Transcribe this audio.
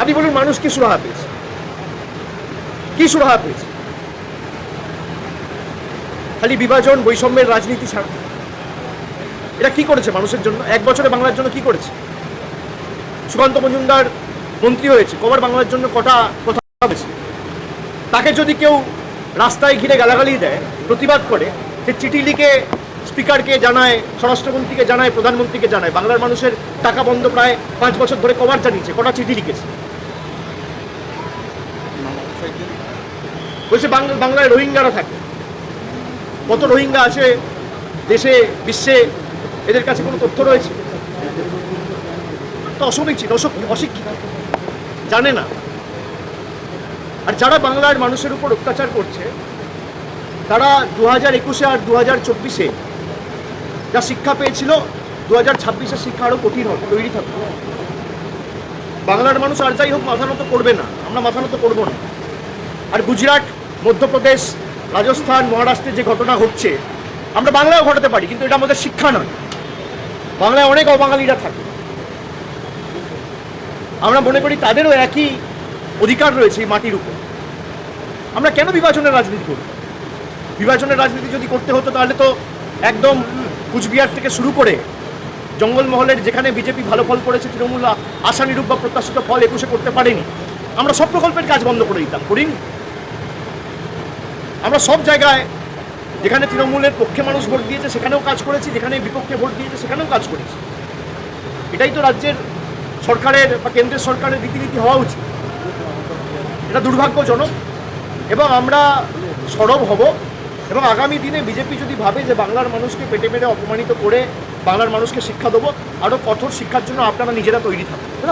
আপনি বলুন, মানুষ কি সুরাহা পেয়েছে কি সুরাহা পেয়েছে খালি বিভাজন, বৈষম্যের রাজনীতি ছাড়া। এটা কি করেছে মানুষের জন্য? এক বছরে বাংলার জন্য কি করেছে? সুকান্ত মজুমদার মন্ত্রী হয়েছে, কবার বাংলার জন্য কটা কথা হয়েছে তাকে যদি কেউ রাস্তায় ঘিরে গালাগালি দেয়, প্রতিবাদ করে, সে চিঠি লিখে স্পিকারকে জানায়, স্বরাষ্ট্রমন্ত্রীকে জানায়, প্রধানমন্ত্রীকে জানায়, বাংলার মানুষের টাকা বন্ধ প্রায় পাঁচ বছর ধরে কবার জানিয়েছে কটা চিঠি লিখেছে? বলছে বাংলা বাংলায় রোহিঙ্গারা থাকে। কত রোহিঙ্গা আছে দেশে, বিশ্বে, এদের কাছে কোনো তথ্য রয়েছে? তো অসমীচীন অশিক্ষিত? জানে না। আর যারা বাংলার মানুষের উপর অত্যাচার করছে, তারা দু হাজার একুশে আর দু হাজার চব্বিশে যা শিক্ষা পেয়েছিল দু হাজার ছাব্বিশের শিক্ষা আরও কঠিন হবে, তৈরি থাকবে। বাংলার মানুষ আর যাই হোক মাথা নত করবে না, আমরা মাথা নত করব না। আর গুজরাট, মধ্যপ্রদেশ, রাজস্থান, মহারাষ্ট্রে যে ঘটনা ঘটছে, আমরা বাংলায় ঘটাতে পারি, কিন্তু এটা আমাদের শিক্ষা নয়। বাংলায় অনেক অবাঙালিরা থাকে। আমরা মনে করি তাদেরও একই অধিকার রয়েছে এই মাটির উপর। আমরা কেন বিভাজনের রাজনীতি করি? বিভাজনের রাজনীতি যদি করতে হতো, তাহলে তো একদম কুচবিহার থেকে শুরু করে জঙ্গলমহলের যেখানে বিজেপি ভালো ফল করেছে, তৃণমূল আশানুরূপ বা প্রত্যাশিত ফল একুশে করতে পারেনি, আমরা সব প্রকল্পের কাজ বন্ধ করে দিতাম। করিনি? আমরা সব জায়গায়, যেখানে তৃণমূলের পক্ষে মানুষ ভোট দিয়েছে, সেখানেও কাজ করেছি, যেখানে বিপক্ষে ভোট দিয়েছে, সেখানেও কাজ করেছি। এটাই তো রাজ্যের সরকারের বা কেন্দ্রের সরকারের রীতিনীতি হওয়া উচিত। এটা দুর্ভাগ্যজনক। এবং আমরা সরব হব। এবং আগামী দিনে বিজেপি যদি ভাবে যে বাংলার মানুষকে পেটে মেরে অপমানিত করে বাংলার মানুষকে শিক্ষা দেবো, আরও কঠোর শিক্ষার জন্য আপনারা নিজেরা তৈরি থাকুন।